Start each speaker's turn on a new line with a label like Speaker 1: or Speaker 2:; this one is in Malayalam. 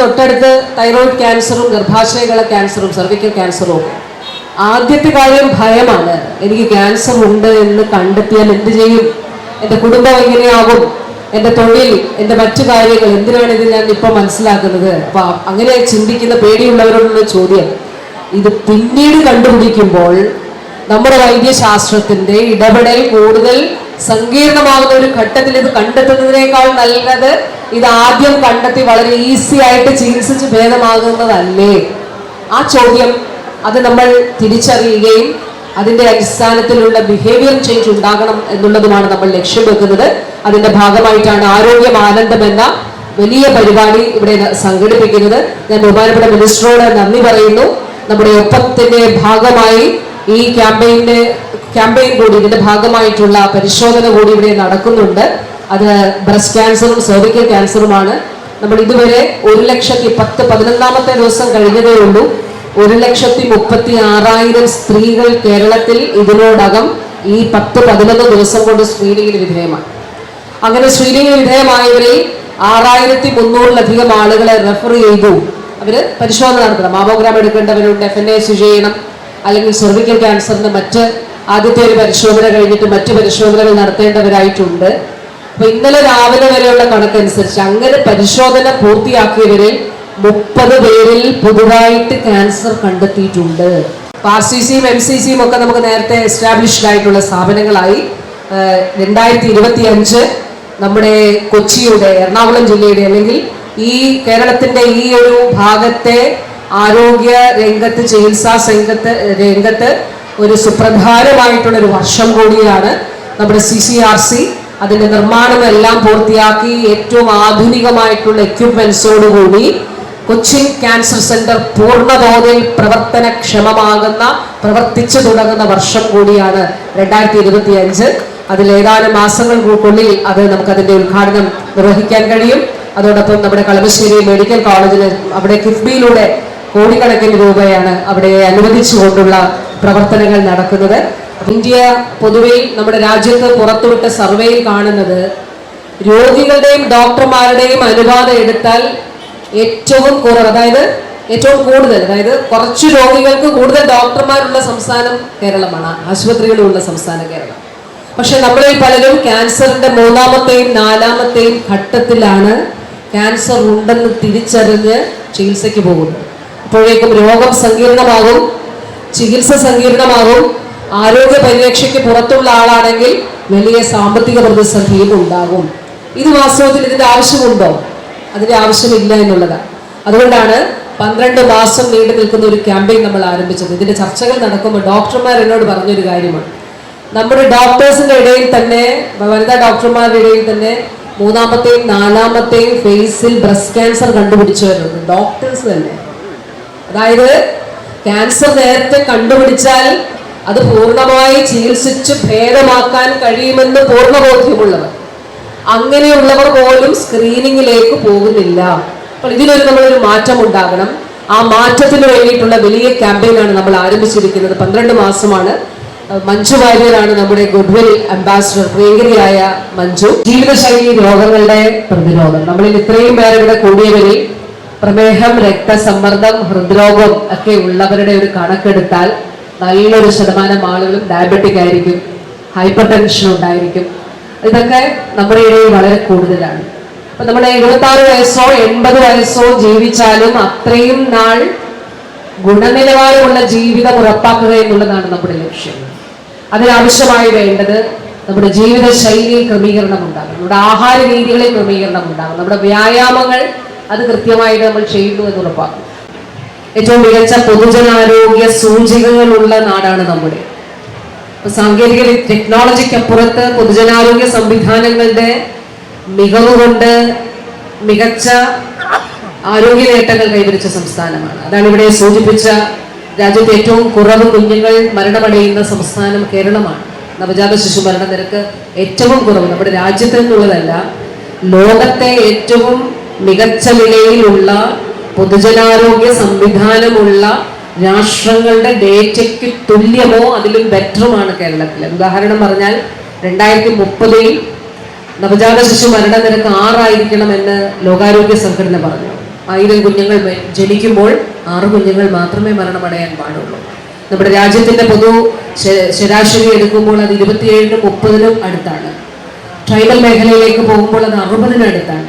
Speaker 1: തൊട്ടടുത്ത് തൈറോയിഡ് ക്യാൻസറും ഗർഭാശയകള ക്യാൻസറും സർവിക്കൽ ക്യാൻസറും ആദ്യത്തെ കാര്യം ഭയമാണ്. എനിക്ക് ക്യാൻസർ ഉണ്ട് എന്ന് കണ്ടെത്തിയാൽ എന്ത് ചെയ്യും? എന്റെ കുടുംബം എങ്ങനെയാകും? എന്റെ തൊഴിൽ എന്റെ മറ്റു കാര്യങ്ങൾ എന്തിനാണ് ഇത് ഞാൻ ഇപ്പൊ മനസ്സിലാക്കുന്നത്? അപ്പൊ അങ്ങനെ ചിന്തിക്കുന്ന പേടിയുള്ളവരോടുള്ള ചോദ്യം. ഇത് പിന്നീട് കണ്ടുപിടിക്കുമ്പോൾ നമ്മുടെ വൈദ്യശാസ്ത്രത്തിന്റെ ഇടപെടൽ കൂടുതൽ സങ്കീർണമാകുന്ന ഒരു ഘട്ടത്തിൽ ഇത് കണ്ടെത്തുന്നതിനേക്കാൾ നല്ലത് ഇത് ആദ്യം കണ്ടെത്തി വളരെ ഈസി ആയിട്ട് ചികിത്സിച്ച് ഭേദമാകുന്നതല്ലേ? ആ ചോദ്യം അത് നമ്മൾ തിരിച്ചറിയുകയും അതിന്റെ അടിസ്ഥാനത്തിലുള്ള ബിഹേവിയർ ചേഞ്ച് ഉണ്ടാകണം എന്നുള്ളതുമാണ് നമ്മൾ ലക്ഷ്യം വെക്കുന്നത്. അതിന്റെ ഭാഗമായിട്ടാണ് ആരോഗ്യം ആനന്ദം എന്ന വലിയ പരിപാടി ഇവിടെ സംഘടിപ്പിക്കുന്നത്. ഞാൻ ബഹുമാനപ്പെട്ട മിനിസ്റ്ററോട് നന്ദി പറയുന്നു. നമ്മുടെ ഒപ്പത്തിന്റെ ഭാഗമായി ഈ ക്യാമ്പയിന്റെ ക്യാമ്പയിൻ കൂടി ഇതിന്റെ ഭാഗമായിട്ടുള്ള പരിശോധന കൂടി ഇവിടെ നടക്കുന്നുണ്ട്. അത് ബ്രസ്റ്റ് ക്യാൻസറും സെർവിക്കൽ ക്യാൻസറുമാണ് നമ്മൾ ഇതുവരെ ഒരു ലക്ഷത്തി പത്ത് പതിനൊന്നാമത്തെ ദിവസം കഴിഞ്ഞതേ ഉള്ളൂ. ഒരു ലക്ഷത്തി മുപ്പത്തി ആറായിരം സ്ത്രീകൾ കേരളത്തിൽ ഇതിനോടകം ഈ പത്ത് പതിനൊന്ന് ദിവസം കൊണ്ട് സ്ക്രീനിങ്ങിന് വിധേയമാണ്. അങ്ങനെ സ്ക്രീനിങ്ങിന് വിധേയമായവരിൽ ആറായിരത്തി മുന്നൂറിലധികം ആളുകളെ റെഫർ ചെയ്തു. അവർ പരിശോധന നടത്തണം. മാമോഗ്രാം എടുക്കേണ്ടവരുണ്ട് എഫ് എൻ എ ചെയ്യണം അല്ലെങ്കിൽ സെർവിക്കൽ ക്യാൻസറിന് മറ്റ് ആദ്യത്തെ ഒരു പരിശോധന കഴിഞ്ഞിട്ട് മറ്റു പരിശോധനകൾ നടത്തേണ്ടവരായിട്ടുണ്ട്. അപ്പൊ ഇന്നലെ രാവിലെ വരെയുള്ള കണക്കനുസരിച്ച് അങ്ങനെ പരിശോധന പൂർത്തിയാക്കിയവരിൽ മുപ്പത് പേരിൽ പുതുതായിട്ട് ക്യാൻസർ കണ്ടെത്തിയിട്ടുണ്ട്. ആർ സി സിയും എം സി സിയും ഒക്കെ നമുക്ക് നേരത്തെ എസ്റ്റാബ്ലിഷ്ഡ് ആയിട്ടുള്ള സ്ഥാപനങ്ങളായി. രണ്ടായിരത്തി ഇരുപത്തി അഞ്ച് നമ്മുടെ കൊച്ചിയുടെ എറണാകുളം ജില്ലയുടെ അല്ലെങ്കിൽ ഈ കേരളത്തിന്റെ ഈ ഒരു ഭാഗത്തെ ആരോഗ്യ രംഗത്ത് ചികിത്സാ രംഗത്ത് രംഗത്ത് ഒരു സുപ്രധാനമായിട്ടുള്ള ഒരു വർഷം കൂടിയാണ് നമ്മുടെ സി സി ആർ സി അതിന്റെ നിർമ്മാണം എല്ലാം പൂർത്തിയാക്കി ഏറ്റവും ആധുനികമായിട്ടുള്ള എക്യുപ്മെന്റ്സോടുകൂടി കൊച്ചിൻ ക്യാൻസർ സെന്റർ പൂർണതോതിൽ പ്രവർത്തനക്ഷമമാകുന്ന പ്രവർത്തിച്ചു തുടങ്ങുന്ന വർഷം കൂടിയാണ് രണ്ടായിരത്തി ഇരുപത്തി അഞ്ച് അതിൽ ഏതാനും മാസങ്ങൾക്കുള്ളിൽ അത് നമുക്ക് അതിന്റെ ഉദ്ഘാടനം നിർവഹിക്കാൻ കഴിയും. അതോടൊപ്പം നമ്മുടെ കളമശ്ശേരി മെഡിക്കൽ കോളേജിൽ അവിടെ കിഫ്ബിയിലൂടെ കോടിക്കണക്കിന് രൂപയാണ് അവിടെ അനുവദിച്ചുകൊണ്ടുള്ള പ്രവർത്തനങ്ങൾ നടക്കുന്നത്. ഇന്ത്യ പൊതുവെ നമ്മുടെ രാജ്യത്ത് പുറത്തുവിട്ട സർവേയിൽ കാണുന്നത് രോഗികളുടെയും ഡോക്ടർമാരുടെയും അനുവാദം എടുത്താൽ ഏറ്റവും കുറവ് അതായത് ഏറ്റവും കൂടുതൽ അതായത് കുറച്ച് രോഗികൾക്ക് കൂടുതൽ ഡോക്ടർമാരുള്ള സംസ്ഥാനം കേരളമാണ് ആശുപത്രികളുള്ള സംസ്ഥാനം കേരളം. പക്ഷെ നമ്മളിൽ പലരും ക്യാൻസറിന്റെ മൂന്നാമത്തെയും നാലാമത്തെയും ഘട്ടത്തിലാണ് ക്യാൻസർ ഉണ്ടെന്ന് തിരിച്ചറിഞ്ഞ് ചികിത്സയ്ക്ക് പോകുന്നത്. അപ്പോഴേക്കും രോഗം സങ്കീർണമാകും ചികിത്സ സങ്കീർണമാകും ആരോഗ്യ പരിരക്ഷയ്ക്ക് പുറത്തുള്ള ആളാണെങ്കിൽ വലിയ സാമ്പത്തിക പ്രതിസന്ധിയും ഉണ്ടാകും. ഇത് വാസ്തവത്തിൽ ഇതിന്റെ ആവശ്യമുണ്ടോ? അതിന്റെ ആവശ്യമില്ല എന്നുള്ളതാണ്. അതുകൊണ്ടാണ് പന്ത്രണ്ട് മാസം നീണ്ടു നിൽക്കുന്ന ഒരു ക്യാമ്പയിൻ നമ്മൾ ആരംഭിച്ചത്. ഇതിന്റെ ചർച്ചകൾ നടക്കുമ്പോൾ ഡോക്ടർമാർ എന്നോട് പറഞ്ഞൊരു കാര്യമാണ്. നമ്മുടെ ഡോക്ടേഴ്സിന്റെ ഇടയിൽ തന്നെ വനിതാ ഡോക്ടർമാരുടെ ഇടയിൽ തന്നെ മൂന്നാമത്തെയും നാലാമത്തെയും ഫേസിൽ ബ്രസ്റ്റ് ക്യാൻസർ കണ്ടുപിടിച്ചവരുണ്ട്. ഡോക്ടേഴ്സ് തന്നെ. അതായത് ക്യാൻസർ നേരത്തെ കണ്ടുപിടിച്ചാൽ അത് പൂർണമായി ചികിത്സിച്ച് ഭേദമാക്കാൻ കഴിയുമെന്ന് പൂർണ ബോധ്യമുള്ളവർ അങ്ങനെയുള്ളവർ പോലും സ്ക്രീനിങ്ങിലേക്ക് പോകുന്നില്ല. അപ്പോൾ ഇതിനൊരു നമ്മളൊരു മാറ്റം ഉണ്ടാകണം ആ മാറ്റത്തിന് വേണ്ടിയിട്ടുള്ള വലിയ ക്യാമ്പയിനാണ് നമ്മൾ ആരംഭിച്ചിരിക്കുന്നത്. പന്ത്രണ്ട് മാസമാണ്. മഞ്ജു വാര്യരാണ് നമ്മുടെ ഗുഡ്വിൽ അംബാസിഡർ പ്രിയങ്കരിയായ മഞ്ജു. ജീവിതശൈലി രോഗങ്ങളുടെ പ്രതിരോധം. നമ്മളിൽ ഇത്രയും പേരുടെ കൂടിയവരിൽ പ്രമേഹം രക്തസമ്മർദ്ദം ഹൃദ്രോഗം ഒക്കെ ഉള്ളവരുടെ ഒരു കണക്കെടുത്താൽ നല്ലൊരു ശതമാനം ആളുകളും ഡയബറ്റിക് ആയിരിക്കും ഹൈപ്പർ ടെൻഷൻ ഉണ്ടായിരിക്കും. ഇതൊക്കെ നമ്മുടെ ഇടയിൽ വളരെ കൂടുതലാണ്. അപ്പൊ നമ്മൾ എഴുപത്തി ആറ് വയസ്സോ എൺപത് വയസ്സോ ജീവിച്ചാലും അത്രയും നാൾ ഗുണനിലവാരമുള്ള ജീവിതം ഉറപ്പാക്കുക എന്നുള്ളതാണ് നമ്മുടെ ലക്ഷ്യം. അതിനാവശ്യമായി വേണ്ടത് നമ്മുടെ ജീവിത ശൈലിയിൽ ക്രമീകരണം ഉണ്ടാകും നമ്മുടെ ആഹാര രീതികളിൽ ക്രമീകരണം ഉണ്ടാകും നമ്മുടെ വ്യായാമങ്ങൾ അത് കൃത്യമായിട്ട് നമ്മൾ ചെയ്യുന്നു എന്ന് ഉറപ്പാക്കും. ഏറ്റവും മികച്ച പൊതുജനാരോഗ്യ സൂചികകളുള്ള നാടാണ് നമ്മുടെ. സാങ്കേതിക ടെക്നോളജിക്കപ്പുറത്ത് പൊതുജനാരോഗ്യ സംവിധാനങ്ങളുടെ മികവ് കൊണ്ട് മികച്ച ആരോഗ്യ നേട്ടങ്ങൾ കൈവരിച്ച സംസ്ഥാനമാണ്. അതാണ് ഇവിടെ സൂചിപ്പിച്ച രാജ്യത്തെ ഏറ്റവും കുറവ് കുഞ്ഞുങ്ങൾ മരണമടയുന്ന സംസ്ഥാനം കേരളമാണ്. നവജാത ശിശു മരണ നിരക്ക് ഏറ്റവും കുറവ്. നമ്മുടെ രാജ്യത്ത് നിന്നുള്ളതല്ല ലോകത്തെ ഏറ്റവും മികച്ച നിലയിലുള്ള പൊതുജനാരോഗ്യ സംവിധാനമുള്ള രാഷ്ട്രങ്ങളുടെ ഡേറ്റയ്ക്ക് തുല്യമോ അതിലും ബെറ്ററുമാണ് കേരളത്തിൽ ഉദാഹരണം പറഞ്ഞാൽ രണ്ടായിരത്തി മുപ്പതിൽ നവജാത ശിശു മരണനിരക്ക് ആറായിരിക്കണമെന്ന് ലോകാരോഗ്യ സംഘടന പറഞ്ഞു. ആയിരം കുഞ്ഞുങ്ങൾ ജനിക്കുമ്പോൾ ആറ് കുഞ്ഞുങ്ങൾ മാത്രമേ മരണമടയാൻ പാടുള്ളൂ. നമ്മുടെ രാജ്യത്തിന്റെ പൊതു ശരാശരി എടുക്കുമ്പോൾ അത് ഇരുപത്തിയേഴിനും മുപ്പതിനും അടുത്താണ്. ട്രൈബൽ മേഖലയിലേക്ക് പോകുമ്പോൾ അത് അറുപതിന് അടുത്താണ്.